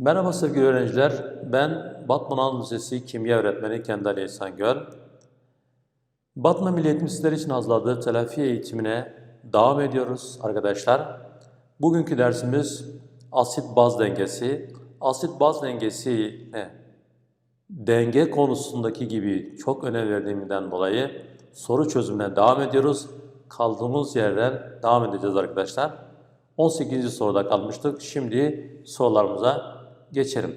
Merhaba sevgili öğrenciler. Ben Batman Anadolu Lisesi Kimya Öğretmeni Kendal İhsan Göl. Batman Milli için hazırladığı telafi eğitimine devam ediyoruz arkadaşlar. Bugünkü dersimiz asit baz dengesi. Asit baz dengesi ne? Denge konusundaki gibi çok önem verdiğimden dolayı soru çözümüne devam ediyoruz. Kaldığımız yerden devam edeceğiz arkadaşlar. 18. soruda kalmıştık. Şimdi sorularımıza geçelim.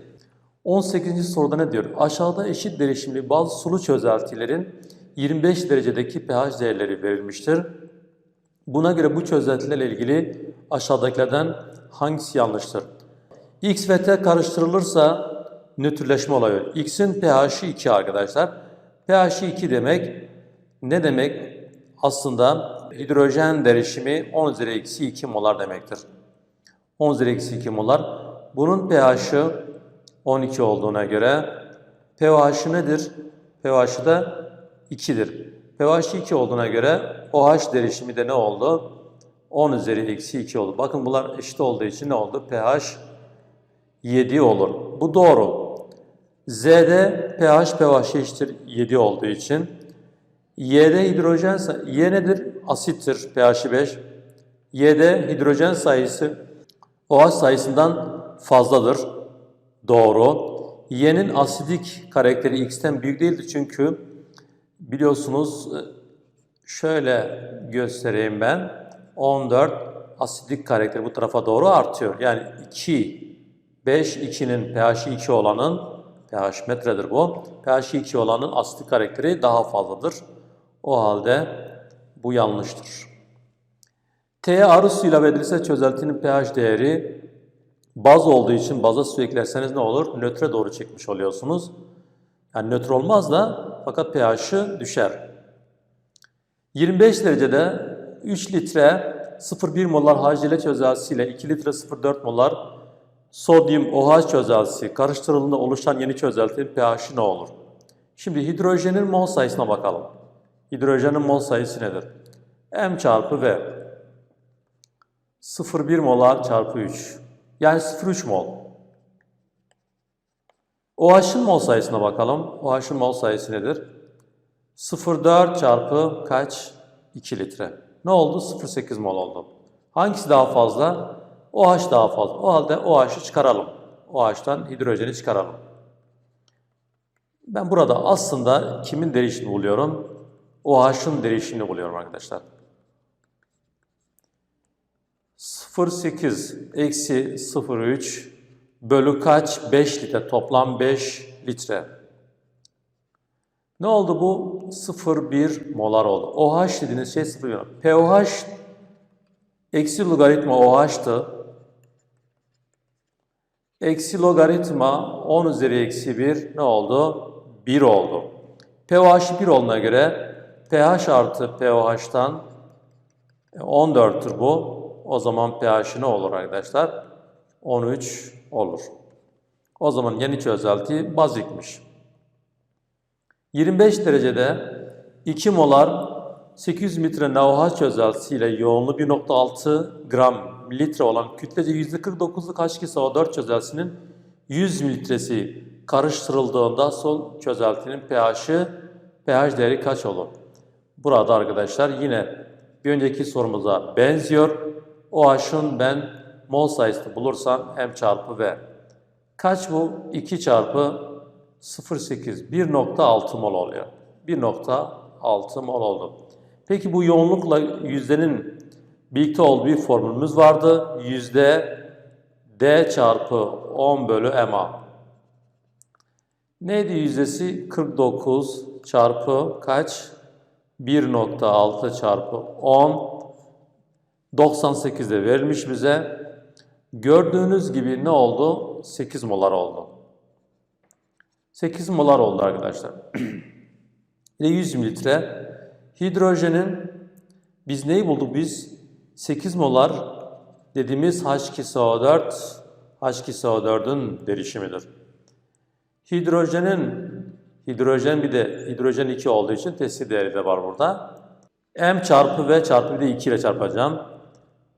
18. soruda ne diyor? Aşağıda eşit derişimli bazı sulu çözeltilerin 25 derecedeki pH değerleri verilmiştir. Buna göre bu çözeltilerle ilgili aşağıdakilerden hangisi yanlıştır? X ve T karıştırılırsa nötrleşme oluyor. X'in pH'i 2 arkadaşlar. pH'i 2 demek ne demek? Aslında hidrojen derişimi 10 üzeri eksi 2 molar demektir. 10 üzeri eksi 2 molar. Bunun pH'i 12 olduğuna göre pH'i nedir? pH'i de 2'dir. pH'i 2 olduğuna göre OH derişimi de ne oldu? 10 üzeri eksi 2 oldu. Bakın bunlar eşit olduğu için ne oldu? pH 7 olur. Bu doğru. Z'de pH pH eşittir 7 olduğu için Y'de hidrojen Y nedir? Asittir pH'i 5. Y'de hidrojen sayısı OH sayısından fazladır. Doğru. Y'nin asidik karakteri X'ten büyük değildir çünkü biliyorsunuz şöyle göstereyim ben. 14 asidik karakteri bu tarafa doğru artıyor. Yani 2 5 2'nin pH'i 2 olanın pH metredir bu. pH'i 2 olanın asidik karakteri daha fazladır. O halde bu yanlıştır. T'ye arı su ilave edilirse çözeltinin pH değeri baz olduğu için baza su eklerseniz ne olur? Nötre doğru çekmiş oluyorsunuz. Yani nötr olmaz da fakat pH'i düşer. 25 derecede 3 litre 0,1 molar HCl çözeltisiyle 2 litre 0,4 molar sodyum OH çözeltisi karıştırıldığında oluşan yeni çözeltinin pH'i ne olur? Şimdi hidrojenin mol sayısına bakalım. Hidrojenin mol sayısı nedir? M çarpı V. 0,1 molar çarpı 3. Yani 0,3 mol. OH'ın mol sayısına bakalım. OH'ın mol sayısı nedir? 0,4 çarpı kaç? 2 litre. Ne oldu? 0,8 mol oldu. Hangisi daha fazla? OH daha fazla. O halde OH'ı çıkaralım. OH'tan hidrojeni çıkaralım. Ben burada aslında kimin derişimini buluyorum? OH'ın derişimini buluyorum arkadaşlar. 0,8 eksi 0,3 bölü kaç? 5 litre. Toplam 5 litre. Ne oldu bu? 0,1 molar oldu. OH dediğiniz şey 0,1. pOH eksi logaritma OH'tı. Eksi logaritma 10 üzeri eksi 1 ne oldu? 1 oldu. pOH 1 olduğuna göre pH artı pOH'tan 14'tür bu. O zaman pH ne olur arkadaşlar? 13 olur. O zaman yeni çözelti bazikmiş. 25 derecede 2 molar 800 litre NaOH çözeltisiyle yoğunluğu 1.6 gram litre olan kütlece %49'luk H2SO4 çözeltisinin 100 mililitresi karıştırıldığında son çözeltinin pH'i pH değeri kaç olur? Burada arkadaşlar yine bir önceki sorumuza benziyor. OH'ın ben mol sayısını bulursam M çarpı V. Kaç bu? 2 çarpı 0,8 1.6 mol oluyor. 1.6 mol oldu. Peki bu yoğunlukla yüzdenin birlikte olduğu bir formülümüz vardı. Yüzde D çarpı 10 bölü MA. Neydi yüzdesi? 49 çarpı kaç? 1.6 çarpı 10 98'de verilmiş bize. Gördüğünüz gibi ne oldu? 8 molar oldu. 8 molar oldu arkadaşlar. Ve 100 mililitre hidrojenin biz neyi bulduk biz? 8 molar dediğimiz H2SO4 H2SO4'ün derişimidir. Hidrojenin hidrojen bir de hidrojen 2 olduğu için testi değeri de var burada. M çarpı V çarpı bir de 2 ile çarpacağım.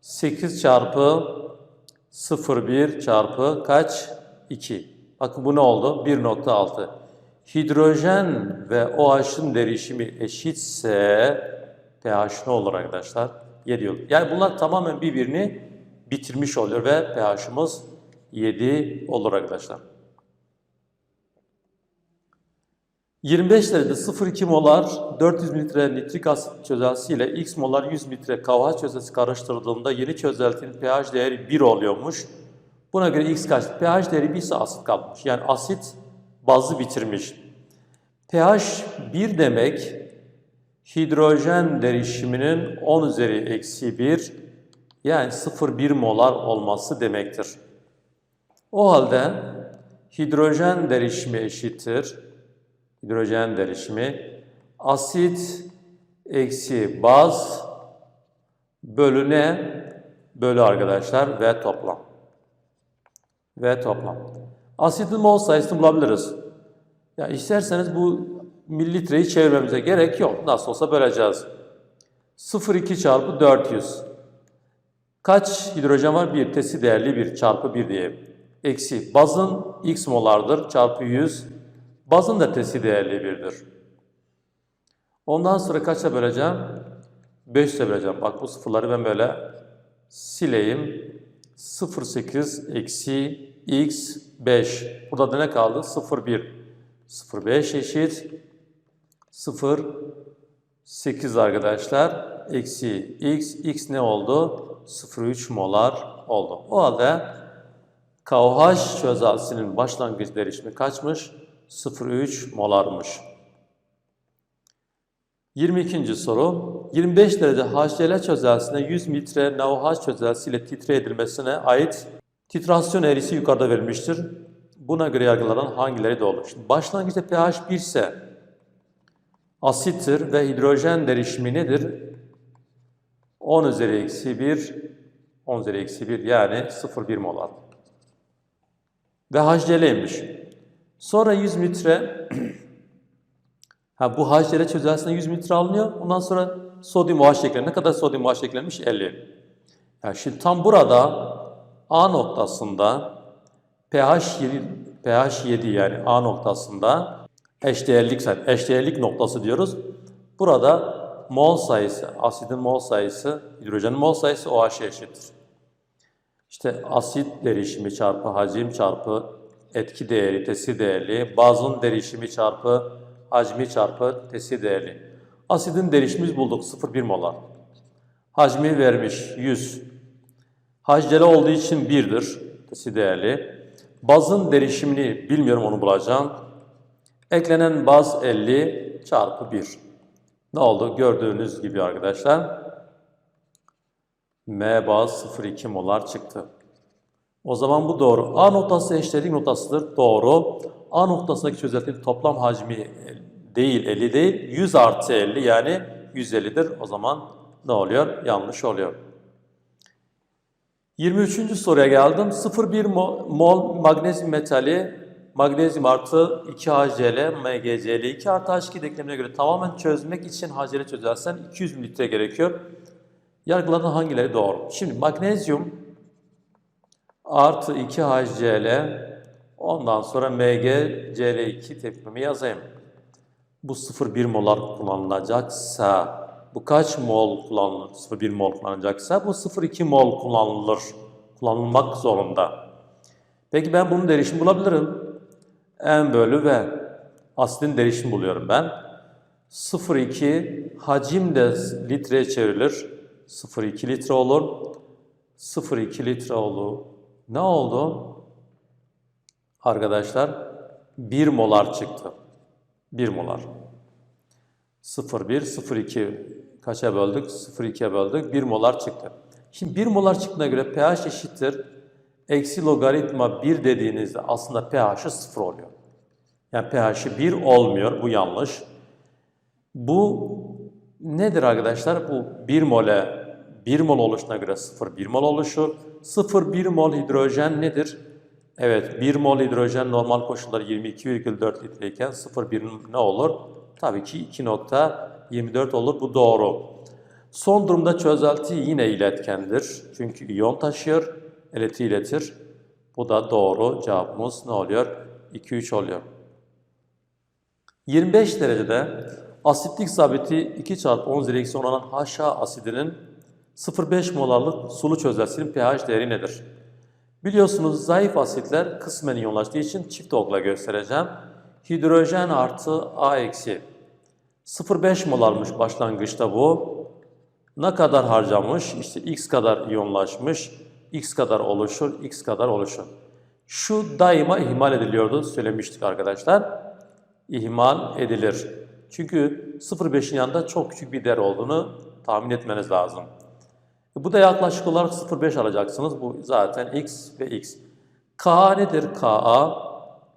8 çarpı 0,1 çarpı kaç? 2. Bakın bu ne oldu? 1.6. Hidrojen ve OH'ın derişimi eşitse pH ne olur arkadaşlar? 7 olur. Yani bunlar tamamen birbirini bitirmiş oluyor ve pH'ımız 7 olur arkadaşlar. 25 derecede 0,2 molar 400 litre nitrik asit çözeltisi ile x molar 100 litre KOH çözeltisi karıştırıldığında yeni çözeltinin pH değeri 1 oluyormuş. Buna göre x kaç? pH değeri 1 ise asit kalmış. Yani asit bazı bitirmiş. pH 1 demek hidrojen derişiminin 10 üzeri eksi 1 yani 0,1 molar olması demektir. O halde hidrojen derişimi eşittir. Hidrojen derişimi asit eksi baz bölü ne? Bölü arkadaşlar ve toplam. Ve toplam. Asitin mol sayısını bulabiliriz. Ya isterseniz bu mililitreyi çevirmemize gerek yok. Nasıl olsa böleceğiz. 0,2 çarpı 400. Kaç hidrojen var? 1. Tesi değerli 1 çarpı 1 diye. Eksi. Bazın x molardır çarpı 100. Bazın da tesi değerli 1'dir. Ondan sonra kaça böleceğim? 5 ile böleceğim. Bak bu sıfırları ben böyle sileyim. 0,8 eksi x 5. Burada da ne kaldı? 0,1. 0,5 eşit 0,8 arkadaşlar. Eksi x. x ne oldu? 0,3 molar oldu. O halde KOH çözeltisinin başlangıç derişimi kaçmış? 0,3 molarmış. 22. soru. 25 derece HCl çözeltisine 100 litre NaOH çözeltisi ile titre edilmesine ait titrasyon eğrisi yukarıda verilmiştir. Buna göre yargılanan hangileri doğru? Şimdi başlangıçta pH 1 ise asittir ve hidrojen derişimi nedir? 10 üzeri eksi 1, 10 üzeri eksi 1 yani 0,1 molar. Ve HCl'ymiş. Sonra 100 litre ha bu HCl çözeltisine 100 litre alınıyor. Ondan sonra sodyum OH eklenir. Ne kadar sodyum OH eklenmiş? 50. Yani şimdi tam burada A noktasında pH 7, pH 7 yani A noktasında eşdeğerlik eşdeğerlik noktası diyoruz. Burada mol sayısı, asidin mol sayısı, hidrojenin mol sayısı OH'e eşittir. İşte asit derişimi çarpı hacim çarpı etki değeri, tesi değerli, bazın derişimi çarpı hacmi çarpı tesi değerli. Asidin derişimiz bulduk 0,1 molar. Hacmi vermiş 100. HCl olduğu için 1'dir. Tesi değerli. Bazın derişimini bilmiyorum onu bulacağım. Eklenen baz 50 çarpı 1. Ne oldu? Gördüğünüz gibi arkadaşlar. M baz 0,2 molar çıktı. O zaman bu doğru. A noktası eşitlik noktasıdır. Doğru. A noktasındaki çözeltinin toplam hacmi değil 50 değil 100 artı 50 yani 150'dir. O zaman ne oluyor? Yanlış oluyor. 23. soruya geldim. 0,1 mol, magnezyum metali magnezyum artı 2 HCl, MgCl 2 artı H2 denklemine göre tamamen çözmek için HCl çözersen 200 litre gerekiyor. Yargılanan hangileri doğru? Şimdi magnezyum artı 2 HCl ondan sonra MgCl2 tepkimi yazayım. Bu 0,1 molar kullanılacaksa bu kaç mol kullanılır? 0,1 mol kullanılacaksa bu 0,2 mol kullanılır. Kullanılmak zorunda. Peki ben bunun derişim bulabilirim. M bölü V. Asidin derişim buluyorum ben. 0,2 hacim de litreye çevrilir. 0,2 litre olur. 0,2 litre olur. Ne oldu? Arkadaşlar 1 molar çıktı. 1 molar. 0,1, 0,2 kaça böldük? 0,2'ye böldük. 1 molar çıktı. Şimdi 1 molar çıktığına göre pH eşittir. Eksi logaritma 1 dediğinizde aslında pH'i 0 oluyor. Yani pH'i 1 olmuyor. Bu yanlış. Bu nedir arkadaşlar? Bu 1 mole 1 mol oluşuna göre 0,1 mol oluşur. 0,1 mol hidrojen nedir? Evet 1 mol hidrojen normal koşullar 22,4 litreyken 0,1 ne olur? Tabii ki 2.24 olur. Bu doğru. Son durumda çözelti yine iletkendir. Çünkü iyon taşıyor, elektriği iletir. Bu da doğru. Cevabımız ne oluyor? 2, 3 oluyor. 25 derecede asitlik sabiti 2 çarpı 10 üzeri eksi 10 olan HA asidinin 0,5 molarlık sulu çözeltisinin pH değeri nedir? Biliyorsunuz zayıf asitler kısmen iyonlaştığı için çift okla göstereceğim. Hidrojen artı A eksi 0,5 molarmış başlangıçta bu. Ne kadar harcamış? İşte x kadar iyonlaşmış, x kadar oluşur, x kadar oluşur. Şu daima ihmal ediliyordu söylemiştik arkadaşlar. İhmal edilir. Çünkü 0,5'in yanında çok küçük bir değer olduğunu tahmin etmeniz lazım. Bu da yaklaşık olarak 0,5 alacaksınız. Bu zaten x ve x. K nedir? Ka.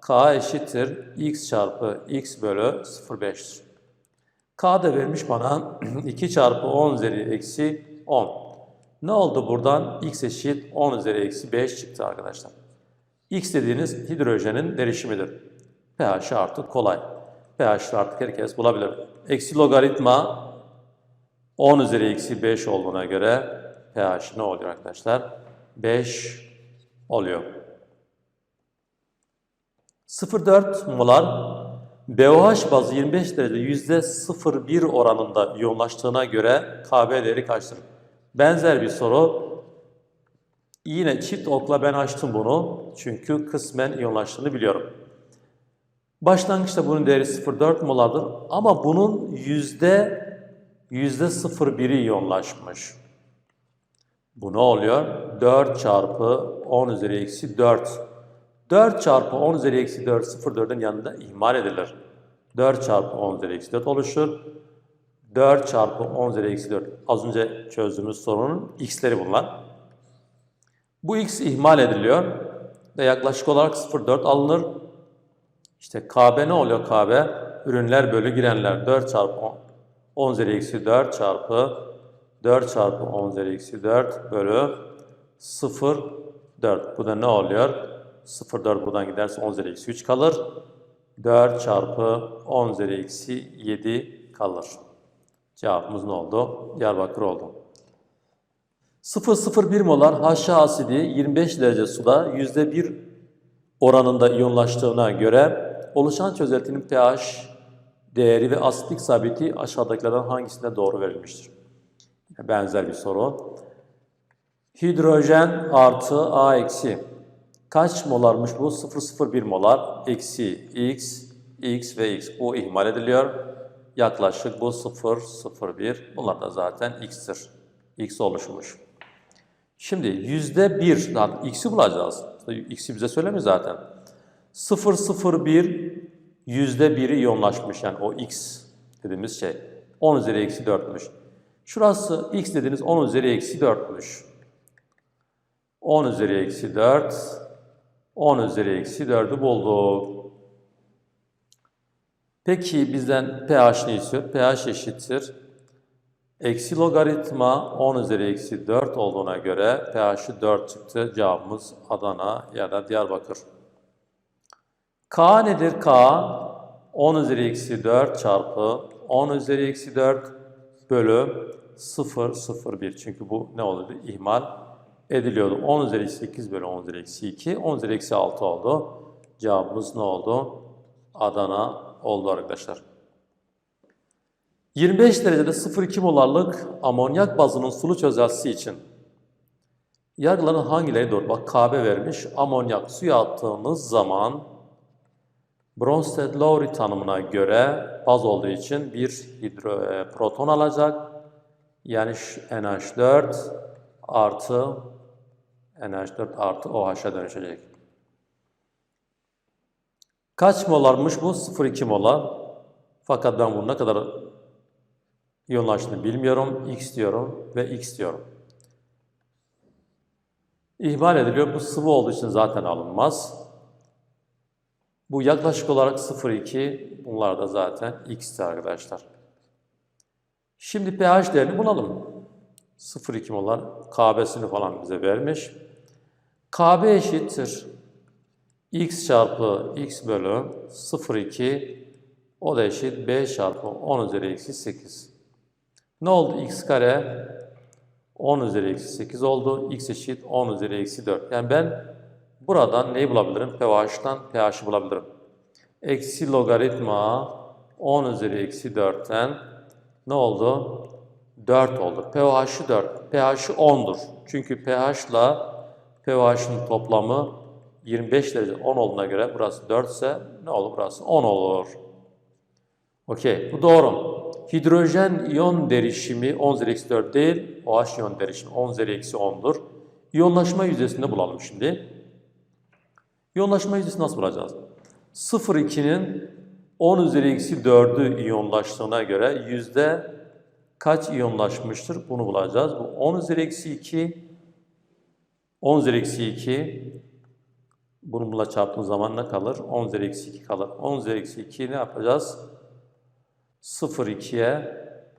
K eşittir x çarpı x bölü 0,5'tir. K da vermiş bana 2 çarpı 10 üzeri eksi 10. Ne oldu buradan? x eşit 10 üzeri eksi 5 çıktı arkadaşlar. X dediğiniz hidrojenin derişimidir. pH artık kolay. pH artık herkes bulabilir. Eksi logaritma 10 üzeri eksi 5 olduğuna göre pH ne oluyor arkadaşlar? 5 oluyor. 0,4 molar BOH bazı 25 derece %0,1 oranında yoğunlaştığına göre KB değeri kaçtır? Benzer bir soru. Yine çift okla ben açtım bunu. Çünkü kısmen iyonlaştığını biliyorum. Başlangıçta bunun değeri 0,4 molardır ama bunun yüzde yüzde 0,1'i iyonlaşmış. Bu ne oluyor? 4 çarpı 10 üzeri eksi 4. 4 çarpı 10 üzeri eksi 4 0,4'ün yanında ihmal edilir. 4 çarpı 10 üzeri eksi 4 oluşur. 4 çarpı 10 üzeri eksi 4. Az önce çözdüğümüz sorunun x'leri bunlar. Bu x ihmal ediliyor ve yaklaşık olarak 0,4 alınır. İşte KB ne oluyor KB? Ürünler bölü girenler 4 çarpı 10, 10 üzeri eksi 4 çarpı 4 çarpı 10 üzeri eksi 4 bölü 0, 4. Bu da ne oluyor? 0, 4 buradan giderse 10 üzeri eksi 3 kalır. 4 çarpı 10 üzeri eksi 7 kalır. Cevabımız ne oldu? Diyarbakır oldu. 0,01 molar HA asidi 25 derece suda %1 oranında iyonlaştığına göre oluşan çözeltinin pH değeri ve asitlik sabiti aşağıdakilerden hangisinde doğru verilmiştir? Benzer bir soru. Hidrojen artı A eksi. Kaç molarmış bu? 0,01 molar. Eksi X, X ve X. Bu ihmal ediliyor. Yaklaşık bu 0,01. Bunlar da zaten X'tir. X oluşmuş. Şimdi yüzde bir, x'i bulacağız. X'i bize söylemiyor zaten. 0,01 yüzde biri iyonlaşmış yani o x dediğimiz şey. 10 üzeri eksi 4'müş. Şurası x dediğiniz 10 üzeri eksi 4'müş. 10 üzeri eksi 4, 10 üzeri eksi 4'ü bulduk. Peki bizden pH ne istiyor? pH eşittir. Eksi logaritma 10 üzeri eksi 4 olduğuna göre pH'i 4 çıktı. Cevabımız Adana ya da Diyarbakır. K nedir K? 10 üzeri eksi 4 çarpı 10 üzeri eksi 4 bölü 0, 0, 1. Çünkü bu ne oluyordu? İhmal ediliyordu. 10 üzeri 8 bölü 10 üzeri eksi 2. 10 üzeri eksi 6 oldu. Cevabımız ne oldu? Adana oldu arkadaşlar. 25 derecede 0,2 molarlık amonyak bazının sulu çözeltisi için yargıların hangileri doğru? Bak KB vermiş. Amonyak suya attığımız zaman Bronsted-Lowry tanımına göre baz olduğu için bir hidro, e, proton alacak. Yani NH4 artı NH4 artı OH'a dönüşecek. Kaç molarmış bu? 0,2 molar. Fakat ben bunu ne kadar iyonlaştığını bilmiyorum. X diyorum ve X diyorum. İhmal ediliyor. Bu sıvı olduğu için zaten alınmaz. Bu yaklaşık olarak 0,2. Bunlar da zaten X'ti arkadaşlar. Şimdi pH değerini bulalım. 0,2 molar KB'sini falan bize vermiş. KB eşittir. X çarpı X bölü 0,2 o da eşit 5 çarpı 10 üzeri eksi 8. Ne oldu? x kare 10 üzeri eksi 8 oldu. x eşit 10 üzeri eksi 4. Yani ben buradan neyi bulabilirim? pH'tan pH'i bulabilirim. Eksi logaritma 10 üzeri eksi 4'ten ne oldu? 4 oldu. pH'i 4. pH'i 10'dur. Çünkü pH ile pH'in toplamı 25 derece 10 olduğuna göre burası 4 ise ne olur? Burası 10 olur. Okey. Bu doğru. Hidrojen iyon derişimi 10 üzeri eksi 4 değil. OH iyon derişimi 10 üzeri eksi 10'dur. İyonlaşma yüzdesini bulalım şimdi. İyonlaşma yüzdesini nasıl bulacağız? 0,2'nin 10 üzeri eksi 4'ü iyonlaştığına göre yüzde kaç iyonlaşmıştır? Bunu bulacağız. Bu 10 üzeri eksi 2, 10 üzeri eksi 2, bununla çarptığın zaman ne kalır? 10 üzeri eksi 2 kalır. 10 üzeri eksi 2'yi ne yapacağız? 0,2'ye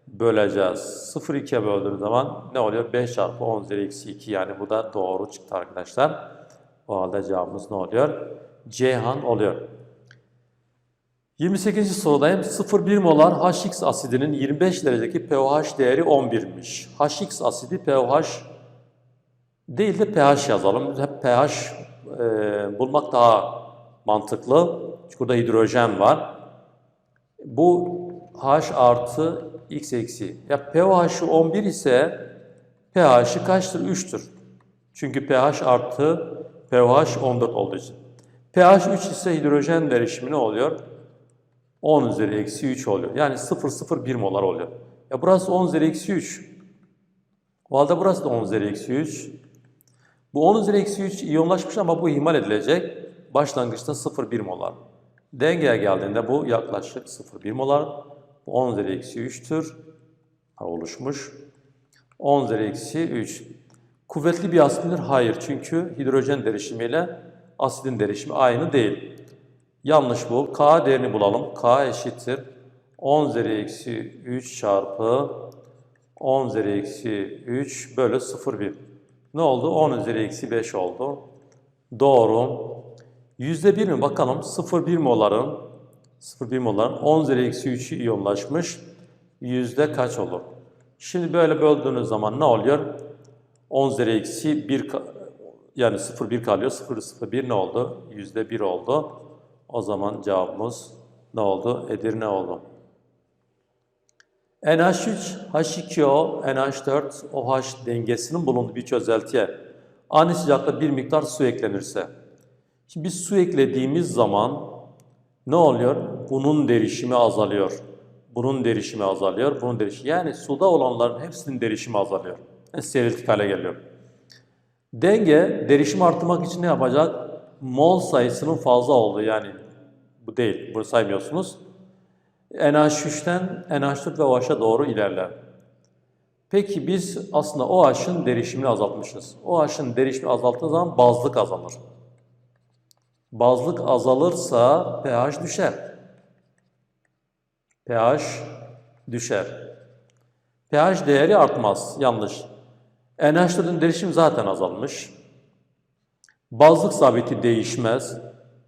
böleceğiz. 0,2'ye böldüğümüz zaman ne oluyor? 5 çarpı 10 üzeri eksi 2 yani bu da doğru çıktı arkadaşlar. O halde cevabımız ne oluyor? Ceyhan oluyor. 28. sorudayım. 0,1 molar HX asidinin 25 derecedeki pH değeri 11'miş. HX asidi pH değil de pH yazalım. Hep pH e, bulmak daha mantıklı. Çünkü burada hidrojen var. Bu H artı X eksi. Ya pH'i 11 ise pH'i kaçtır? 3'tür. Çünkü pH artı pH 14 olduğu için. pH 3 ise hidrojen derişimi ne oluyor? 10 üzeri eksi 3 oluyor. Yani 0,01 molar oluyor. Ya burası 10 üzeri eksi 3. O halde burası da 10 üzeri eksi 3. Bu 10 üzeri eksi 3 iyonlaşmış ama bu ihmal edilecek. Başlangıçta 0,1 molar. Dengeye geldiğinde bu yaklaşık 0,1 molar. Bu 10 üzeri eksi 3'tür. Oluşmuş. 10 üzeri eksi 3. Kuvvetli bir asit midir? Hayır. Çünkü hidrojen derişimiyle asidin derişimi aynı değil. Yanlış bu. K değerini bulalım. K eşittir. 10 üzeri eksi 3 çarpı 10 üzeri eksi 3 bölü 0,1. Ne oldu? 10 üzeri eksi 5 oldu. Doğru. Yüzde bir mi? Bakalım 0,1 moların 0,1 moların 10 üzeri eksi 3'ü iyonlaşmış. Yüzde kaç olur? Şimdi böyle böldüğünüz zaman ne oluyor? 10 üzeri eksi 1 yani 0,1 kalıyor. 0,01 ne oldu? Yüzde 1 oldu. O zaman cevabımız ne oldu? Edirne oldu. NH3, H2O, NH4, OH dengesinin bulunduğu bir çözeltiye ani sıcaklıkta bir miktar su eklenirse. Şimdi biz su eklediğimiz zaman ne oluyor? Bunun derişimi azalıyor. Bunun derişimi azalıyor. Bunun derişimi. Yani suda olanların hepsinin derişimi azalıyor. Yani steriltik hale geliyor. Denge derişimi arttırmak için ne yapacak? Mol sayısının fazla olduğu yani bu değil. Bunu saymıyorsunuz. NH3'ten NH4 ve OH'a doğru ilerler. Peki biz aslında OH'ın derişimini azaltmışız. OH'ın derişimini azalttığı zaman bazlık azalır. Bazlık azalırsa pH düşer. pH düşer. pH değeri artmaz. Yanlış. NH4'ün derişimi zaten azalmış. Bazlık sabiti değişmez.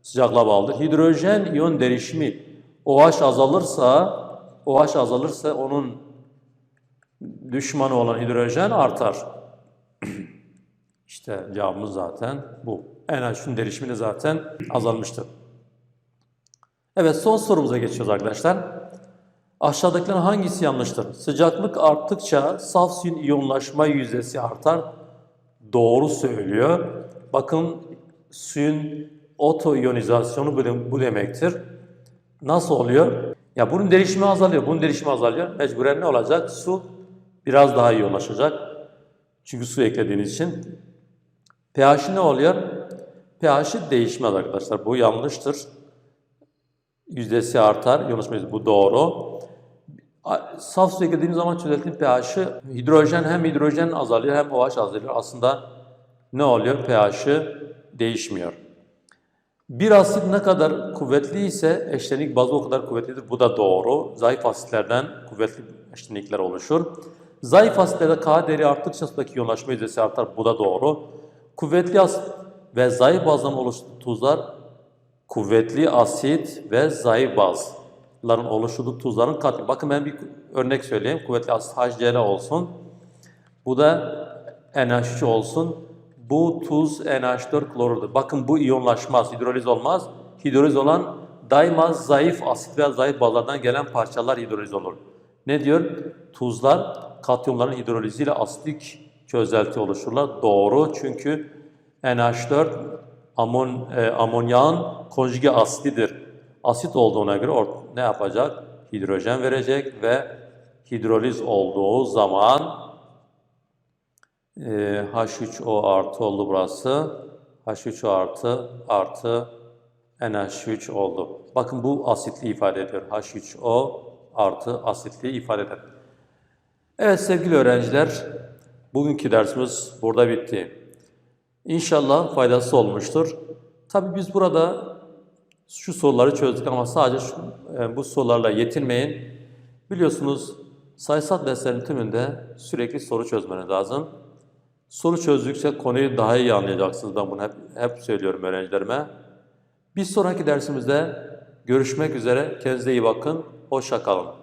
Sıcaklığa bağlıdır. Hidrojen iyon derişimi OH azalırsa OH azalırsa onun düşmanı olan hidrojen artar. işte cevabımız zaten bu. NH3'ün derişimi de zaten azalmıştır. Evet son sorumuza geçiyoruz arkadaşlar. Aşağıdakilerin hangisi yanlıştır? Sıcaklık arttıkça saf suyun iyonlaşma yüzdesi artar. Doğru söylüyor. Bakın suyun otoiyonizasyonu bu, demektir. Nasıl oluyor? Ya bunun derişimi azalıyor, bunun derişimi azalıyor. Mecburen ne olacak? Su biraz daha iyonlaşacak. Çünkü su eklediğiniz için. pH'i ne oluyor? pH'i değişmez arkadaşlar. Bu yanlıştır. Yüzdesi artar. Yüzdesi. Bu doğru. Saf su eklediğimiz zaman çözeltinin pH'i hidrojen hem hidrojen azalıyor hem OH azalıyor. Aslında ne oluyor? pH'i değişmiyor. Bir asit ne kadar kuvvetli ise eşlenik bazı o kadar kuvvetlidir. Bu da doğru. Zayıf asitlerden kuvvetli eşlenikler oluşur. Zayıf asitlerde K değeri arttıkça sudaki iyonlaşma yüzdesi artar. Bu da doğru. Kuvvetli asit ve zayıf bazdan oluştuğu tuzlar kuvvetli asit ve zayıf bazların oluşturduğu tuzların katı. Bakın ben bir örnek söyleyeyim. Kuvvetli asit HCl olsun. Bu da NH3 olsun. Bu tuz NH4 klorurdur. Bakın bu iyonlaşmaz, hidroliz olmaz. Hidroliz olan daima zayıf asit veya zayıf bazlardan gelen parçalar hidroliz olur. Ne diyor? Tuzlar katyonların hidroliziyle asitlik çözelti oluşurlar. Doğru çünkü NH4 amon, e, amonyağın konjüge asididir. Asit olduğuna göre ne yapacak? Hidrojen verecek ve hidroliz olduğu zaman e, H3O artı oldu burası. H3O artı artı NH3 oldu. Bakın bu asitli ifade ediyor. H3O artı asitli ifade eder. Evet sevgili öğrenciler, bugünkü dersimiz burada bitti. İnşallah faydası olmuştur. Tabii biz burada şu soruları çözdük ama sadece şu, e, bu sorularla yetinmeyin. Biliyorsunuz sayısal derslerin tümünde sürekli soru çözmeniz lazım. Soru çözdükçe konuyu daha iyi anlayacaksınız. Ben bunu hep, hep söylüyorum öğrencilerime. Bir sonraki dersimizde görüşmek üzere. Kendinize iyi bakın. Hoşça kalın.